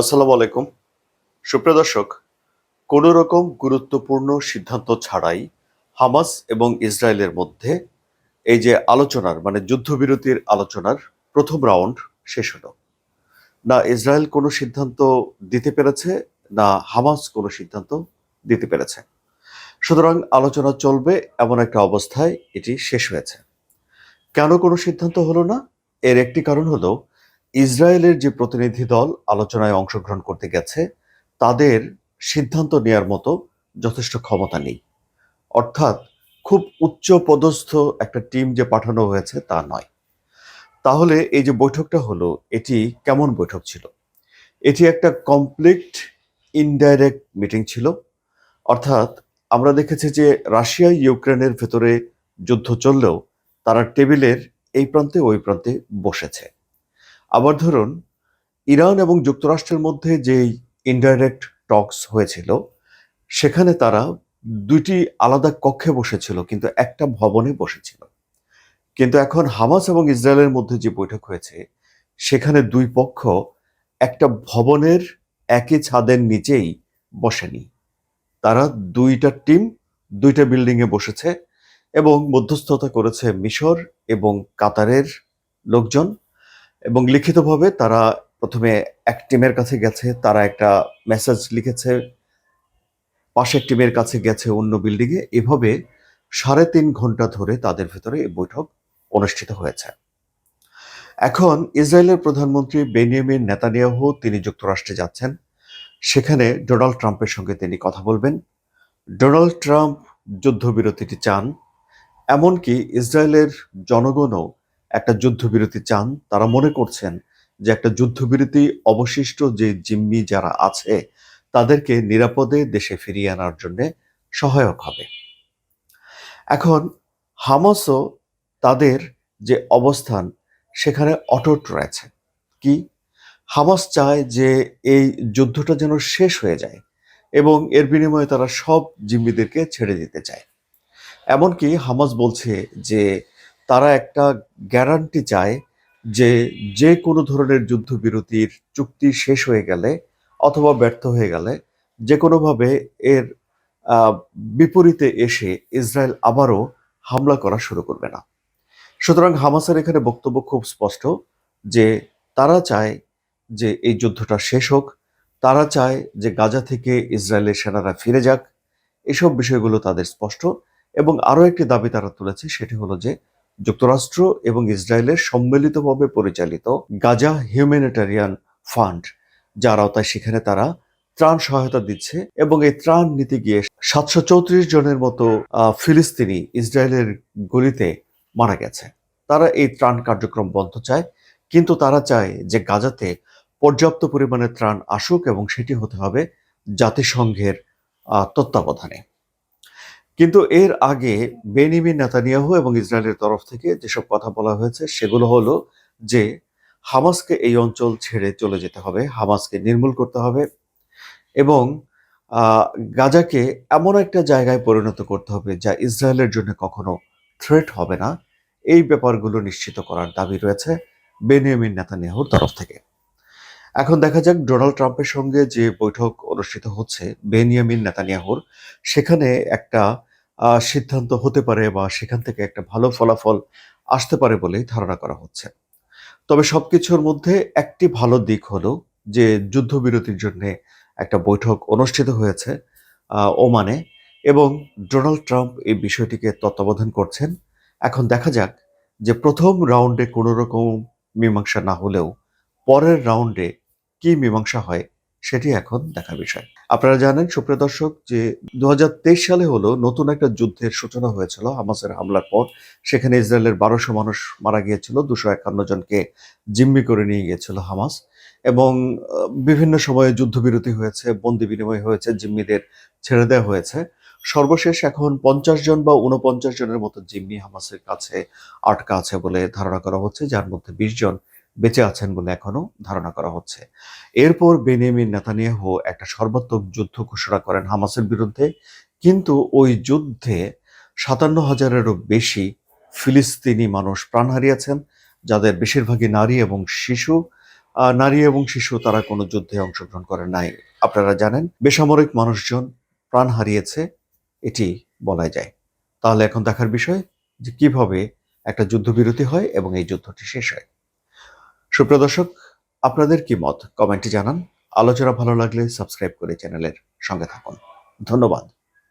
আসসালামু আলাইকুম। সুপ্রিয় দর্শক, কোন রকম গুরুত্বপূর্ণ সিদ্ধান্ত ছাড়াই হামাস এবং ইসরায়েলের মধ্যে এই যে আলোচনার মানে যুদ্ধবিরতির আলোচনার প্রথম রাউন্ড শেষ হলো। না ইসরায়েল কোনো সিদ্ধান্ত দিতে পেরেছে, না হামাস কোনো সিদ্ধান্ত দিতে পেরেছে। সুতরাং আলোচনা চলবে এমন একটা অবস্থায় এটি শেষ হয়েছে। কেন কোনো সিদ্ধান্ত হলো না? এর একটি কারণ হলো ইসরায়েলের যে প্রতিনিধি দল আলোচনায় অংশগ্রহণ করতে গেছে, তাদের সিদ্ধান্ত নেয়ার মতো যথেষ্ট ক্ষমতা নেই। অর্থাৎ খুব উচ্চ পদস্থ একটা টিম যে পাঠানো হয়েছে তা নয়। তাহলে এই যে বৈঠকটা হলো, এটি কেমন বৈঠক ছিল? এটি একটা কমপ্লিট ইনডাইরেক্ট মিটিং ছিল। অর্থাৎ আমরা দেখেছি যে রাশিয়া, ইউক্রেনের ভেতরে যুদ্ধ চললেও তারা টেবিলের এই প্রান্তে ওই প্রান্তে বসেছে। আবার ধরুন, ইরান এবং যুক্তরাষ্ট্রের মধ্যে যেই ইনডাইরেক্ট টক্স হয়েছিল, সেখানে তারা দুইটি আলাদা কক্ষে বসেছিল, কিন্তু একটা ভবনে বসেছিল। কিন্তু এখন হামাস এবং ইসরায়েলের মধ্যে যে বৈঠক হয়েছে, সেখানে দুই পক্ষ একটা ভবনের একই ছাদের নিচেই বসেনি। তারা দুইটা টিম, দুইটা বিল্ডিংয়ে বসেছে এবং মধ্যস্থতা করেছে মিশর এবং কাতারের লোকজন। এবং লিখিতভাবে তারা প্রথমে এক টিমের কাছে গেছে, তারা একটা মেসেজ লিখেছে, পাশের টিমের কাছে গেছে অন্য বিল্ডিংয়ে এভাবে সাড়ে তিন ঘণ্টা ধরে তাদের ভেতরে এই বৈঠক অনুষ্ঠিত হয়েছে। এখন ইসরায়েলের প্রধানমন্ত্রী বেনিয়ামিন নেতানিয়াহু, তিনি যুক্তরাষ্ট্রে যাচ্ছেন। সেখানে ডোনাল্ড ট্রাম্পের সঙ্গে তিনি কথা বলবেন। ডোনাল্ড ট্রাম্প যুদ্ধবিরতিটি চান। এমনকি ইসরায়েলের জনগণও একটা যুদ্ধবিরতি চান, তারা মনে করছেন যে একটা যুদ্ধবিরতি অবশিষ্ট যে জিম্মি যারা আছে, তাদেরকে নিরাপদে দেশে ফিরিয়ে আনার জন্য সহায়ক হবে। এখন, হামাসও তাদের যে অবস্থান, সেখানে অটট রয়েছে। কি? হামাস চায় যে এই যুদ্ধটা যেন শেষ হয়ে যায় এবং এর বিনিময়ে তারা সব জিম্মিদেরকে ছেড়ে দিতে চায়। এমনকি হামাস বলছে যে তারা একটা গ্যারান্টি চায় যে যে কোনো ধরনের যুদ্ধবিরতির চুক্তি শেষ হয়ে গেলে অথবা ব্যর্থ হয়ে গেলে যে কোনোভাবে এর বিপরীতে এসে ইসরায়েল আবারও হামলা করা শুরু করবে না। সুতরাং হামাসের এখানে বক্তব্য খুব স্পষ্ট যে তারা চায় যে এই যুদ্ধটা শেষ হোক, তারা চায় যে গাজা থেকে ইসরায়েলের সেনারা ফিরে যাক, এসব বিষয়গুলো তাদের স্পষ্ট এবং আরও একটি দাবি তারা তুলেছে, সেটি হলো যে যুক্তরাষ্ট্র এবং ইসরায়েলের সম্মিলিতভাবে পরিচালিত গাজা হিউম্যানিটারিয়ান ফান্ড, যার আওতায় সেখানে তারা ত্রাণ সহায়তা দিচ্ছে এবং এই ত্রাণ নিতে গিয়ে সাতশো চৌত্রিশ জনের মতো ফিলিস্তিনি ইসরায়েলের গলিতে মারা গেছে। তারা এই ত্রাণ কার্যক্রম বন্ধ চায়, কিন্তু তারা চায় যে গাজাতে পর্যাপ্ত পরিমাণে ত্রাণ আসুক এবং সেটি হতে হবে জাতিসংঘের তত্ত্বাবধানে। কিন্তু এর আগে বেনিমিন নেতানিয়াহু এবং ইসরায়েলের তরফ থেকে যেসব কথা বলা হয়েছে, সেগুলো হলো যে হামাসকে এই অঞ্চল ছেড়ে চলে যেতে হবে, হামাসকে নির্মূল করতে হবে এবং গাজাকে এমন একটা জায়গায় পরিণত করতে হবে যা ইসরায়েলের জন্য কখনো থ্রেট হবে না। এই ব্যাপারগুলো নিশ্চিত করার দাবি রয়েছে বেনিয়ামিন নেতানিয়াহুর তরফ থেকে। এখন দেখা যাক ডোনাল্ড ট্রাম্পের সঙ্গে যে বৈঠক অনুষ্ঠিত হচ্ছে বেনিয়ামিন নেতানিয়াহুর, সেখানে একটা সিদ্ধান্ত হতে পারে বা সেখান থেকে একটা ভালো ফলাফল আসতে পারে বলেই ধারণা করা হচ্ছে। তবে সবকিছুর মধ্যে একটি ভালো দিক হলো যে যুদ্ধবিরতির জন্য একটা বৈঠক অনুষ্ঠিত হয়েছে ওমানে এবং ডোনাল্ড ট্রাম্প এই বিষয়টিকে তত্ত্বাবধান করছেন। এখন দেখা যাক যে প্রথম রাউন্ডে কোনো রকম মীমাংসা না হলেও পরের রাউন্ডে কি মীমাংসা হয় সেটি এখন দেখার বিষয়। আপনারা জানেন, সুপ্রিয় দর্শক, যে দুহাজার তেইশ সালে হলো নতুন একটা যুদ্ধের সূচনা হয়েছিল, হামাসের হামলার পর। সেখানে ইসরায়েলের বারোশো মানুষ মারা গিয়েছিল, দুশো একান্ন জনকে জিম্মি করে নিয়ে গিয়েছিল হামাস। এবং বিভিন্ন সময়ে যুদ্ধবিরতি হয়েছে, বন্দি বিনিময় হয়েছে, জিম্মিদের ছেড়ে দেওয়া হয়েছে। সর্বশেষ এখন পঞ্চাশ জন বা উনপঞ্চাশ জনের মতো জিম্মি হামাসের কাছে আটকা আছে বলে ধারণা করা হচ্ছে, যার মধ্যে বিশ জন বেঁচে আছেন বলে এখনও ধারণা করা হচ্ছে। এরপর বেনিয়ামিন নেতানিয়াহু একটা সর্বাত্মক যুদ্ধ ঘোষণা করেন হামাসের বিরুদ্ধে, কিন্তু ওই যুদ্ধে সাতান্ন হাজারেরও বেশি ফিলিস্তিনি মানুষ প্রাণ হারিয়েছেন, যাদের বেশিরভাগই নারী এবং শিশু। নারী এবং শিশু তারা কোনো যুদ্ধে অংশগ্রহণ করে নাই। আপনারা জানেন, বেসামরিক মানুষজন প্রাণ হারিয়েছে, এটি বলা যায়। তাহলে এখন দেখার বিষয় যে কীভাবে একটা যুদ্ধবিরতি হয় এবং এই যুদ্ধটি শেষ হয়। সুপ্রদর্শক আপনাদের কি মত? কমেন্টে জানান। আলোচনা ভালো লাগলে সাবস্ক্রাইব করে চ্যানেলের সঙ্গে থাকুন। ধন্যবাদ।